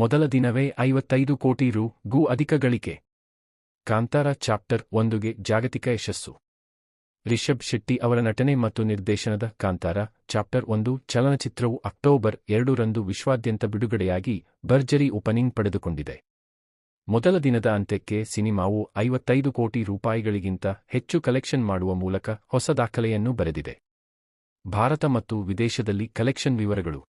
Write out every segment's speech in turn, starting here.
ಮೊದಲ ದಿನವೇ ಐವತ್ತೈದು ಕೋಟಿ ರು ಗೂ ಅಧಿಕ ಗಳಿಕೆ ಕಾಂತಾರ ಚಾಪ್ಟರ್ ಒಂದುಗೆ ಜಾಗತಿಕ ಯಶಸ್ಸು. ರಿಷಬ್ ಶೆಟ್ಟಿ ಅವರ ನಟನೆ ಮತ್ತು ನಿರ್ದೇಶನದ ಕಾಂತಾರ ಚಾಪ್ಟರ್ ಒಂದು ಚಲನಚಿತ್ರವು ಅಕ್ಟೋಬರ್ ಎರಡರಂದು ವಿಶ್ವಾದ್ಯಂತ ಬಿಡುಗಡೆಯಾಗಿ ಭರ್ಜರಿ ಓಪನಿಂಗ್ ಪಡೆದುಕೊಂಡಿದೆ. ಮೊದಲ ದಿನದ ಅಂತ್ಯಕ್ಕೆ ಸಿನಿಮಾವು ಐವತ್ತೈದು ಕೋಟಿ ರೂಪಾಯಿಗಳಿಗಿಂತ ಹೆಚ್ಚು ಕಲೆಕ್ಷನ್ ಮಾಡುವ ಮೂಲಕ ಹೊಸ ದಾಖಲೆಯನ್ನು ಬರೆದಿದೆ. ಭಾರತ ಮತ್ತು ವಿದೇಶದಲ್ಲಿ ಕಲೆಕ್ಷನ್ ವಿವರಗಳು.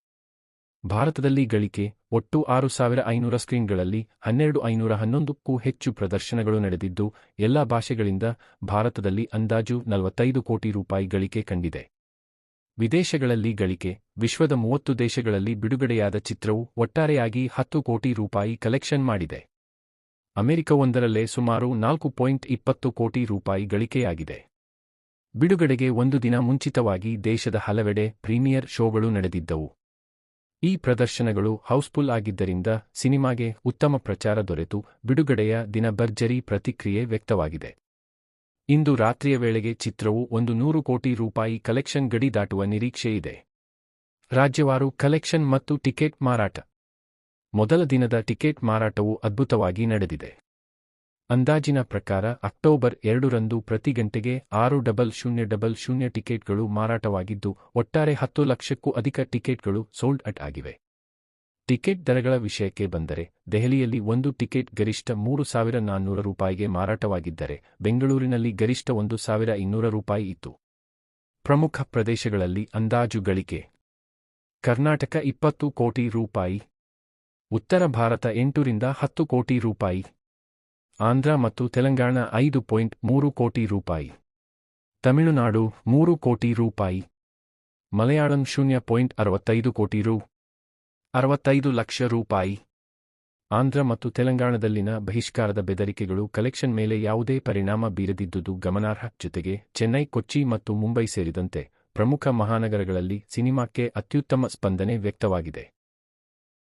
ಭಾರತದಲ್ಲಿ ಗಳಿಕೆ ಒಟ್ಟು ಆರು ಸಾವಿರ ಐನೂರ ಸ್ಕ್ರೀನ್ಗಳಲ್ಲಿ ಹನ್ನೆರಡು ಐನೂರ ಹನ್ನೊಂದಕ್ಕೂ ಹೆಚ್ಚು ಪ್ರದರ್ಶನಗಳು ನಡೆದಿದ್ದು, ಎಲ್ಲಾ ಭಾಷೆಗಳಿಂದ ಭಾರತದಲ್ಲಿ ಅಂದಾಜು ನಲವತ್ತೈದು ಕೋಟಿ ರೂಪಾಯಿ ಗಳಿಕೆ ಕಂಡಿದೆ. ವಿದೇಶಗಳಲ್ಲಿ ಗಳಿಕೆ, ವಿಶ್ವದ ಮೂವತ್ತು ದೇಶಗಳಲ್ಲಿ ಬಿಡುಗಡೆಯಾದ ಚಿತ್ರವು ಒಟ್ಟಾರೆಯಾಗಿ ಹತ್ತು ಕೋಟಿ ರೂಪಾಯಿ ಕಲೆಕ್ಷನ್ ಮಾಡಿದೆ. ಅಮೆರಿಕವೊಂದರಲ್ಲೇ ಸುಮಾರು ನಾಲ್ಕು ಪಾಯಿಂಟ್ ಇಪ್ಪತ್ತು ಕೋಟಿ ರೂಪಾಯಿ ಗಳಿಕೆಯಾಗಿದೆ. ಬಿಡುಗಡೆಗೆ ಒಂದು ದಿನ ಮುಂಚಿತವಾಗಿ ದೇಶದ ಹಲವೆಡೆ ಪ್ರೀಮಿಯರ್ ಶೋಗಳು ನಡೆದಿದ್ದವು. ಈ ಪ್ರದರ್ಶನಗಳು ಹೌಸ್ಫುಲ್ ಆಗಿದ್ದರಿಂದ ಸಿನಿಮಾಗೆ ಉತ್ತಮ ಪ್ರಚಾರ ದೊರೆತು, ಬಿಡುಗಡೆಯ ದಿನ ಭರ್ಜರಿ ಪ್ರತಿಕ್ರಿಯೆ ವ್ಯಕ್ತವಾಗಿದೆ. ಇಂದು ರಾತ್ರಿಯ ವೇಳೆಗೆ ಚಿತ್ರವು ಒಂದು ನೂರು ಕೋಟಿ ರೂಪಾಯಿ ಕಲೆಕ್ಷನ್ ಗಡಿ ದಾಟುವ ನಿರೀಕ್ಷೆಯಿದೆ ರಾಜ್ಯವಾರು ಕಲೆಕ್ಷನ್ ಮತ್ತು ಟಿಕೆಟ್ ಮಾರಾಟ. ಮೊದಲ ದಿನದ ಟಿಕೆಟ್ ಮಾರಾಟವು ಅದ್ಭುತವಾಗಿ ನಡೆದಿದೆ. ಅಂದಾಜಿನ ಪ್ರಕಾರ ಅಕ್ಟೋಬರ್ ಎರಡರಂದು ಪ್ರತಿ ಗಂಟೆಗೆ ಆರು ಡಬಲ್ ಶೂನ್ಯ ಡಬಲ್ ಶೂನ್ಯ ಟಿಕೆಟ್ಗಳು ಮಾರಾಟವಾಗಿದ್ದು, ಒಟ್ಟಾರೆ ಹತ್ತು ಲಕ್ಷಕ್ಕೂ ಅಧಿಕ ಟಿಕೆಟ್ಗಳು ಸೋಲ್ಡ್ ಅಟ್ ಆಗಿವೆ. ಟಿಕೆಟ್ ದರಗಳ ವಿಷಯಕ್ಕೆ ಬಂದರೆ, ದೆಹಲಿಯಲ್ಲಿ ಒಂದು ಟಿಕೆಟ್ ಗರಿಷ್ಠ ಮೂರು ಸಾವಿರ ನಾನ್ನೂರ ರೂಪಾಯಿಗೆ ಮಾರಾಟವಾಗಿದ್ದರೆ, ಬೆಂಗಳೂರಿನಲ್ಲಿ ಗರಿಷ್ಠ ಒಂದು ಸಾವಿರ ಇನ್ನೂರ ರೂಪಾಯಿ ಇತ್ತು. ಪ್ರಮುಖ ಪ್ರದೇಶಗಳಲ್ಲಿ ಅಂದಾಜು ಗಳಿಕೆ. ಕರ್ನಾಟಕ ಇಪ್ಪತ್ತು ಕೋಟಿ ರೂಪಾಯಿ. ಉತ್ತರ ಭಾರತ ಎಂಟರಿಂದ ಹತ್ತು ಕೋಟಿ ರೂಪಾಯಿ. ಆಂಧ್ರ ಮತ್ತು ತೆಲಂಗಾಣ ಐದು ಪಾಯಿಂಟ್ ಮೂರು ಕೋಟಿ ರೂಪಾಯಿ. ತಮಿಳುನಾಡು ಮೂರು ಕೋಟಿ ರೂಪಾಯಿ. ಮಲಯಾಳಂ ಶೂನ್ಯ ಪಾಯಿಂಟ್ ಅರವತ್ತೈದು ಕೋಟಿ ರು. ಅರವತ್ತೈದು ಲಕ್ಷ ರೂಪಾಯಿ. ಆಂಧ್ರ ಮತ್ತು ತೆಲಂಗಾಣದಲ್ಲಿನ ಬಹಿಷ್ಕಾರದ ಬೆದರಿಕೆಗಳು ಕಲೆಕ್ಷನ್ ಮೇಲೆ ಯಾವುದೇ ಪರಿಣಾಮ ಬೀರದಿದ್ದುದು ಗಮನಾರ್ಹ. ಜೊತೆಗೆ ಚೆನ್ನೈ, ಕೊಚ್ಚಿ ಮತ್ತು ಮುಂಬೈ ಸೇರಿದಂತೆ ಪ್ರಮುಖ ಮಹಾನಗರಗಳಲ್ಲಿ ಸಿನಿಮಾಕ್ಕೆ ಅತ್ಯುತ್ತಮ ಸ್ಪಂದನೆ ವ್ಯಕ್ತವಾಗಿದೆ.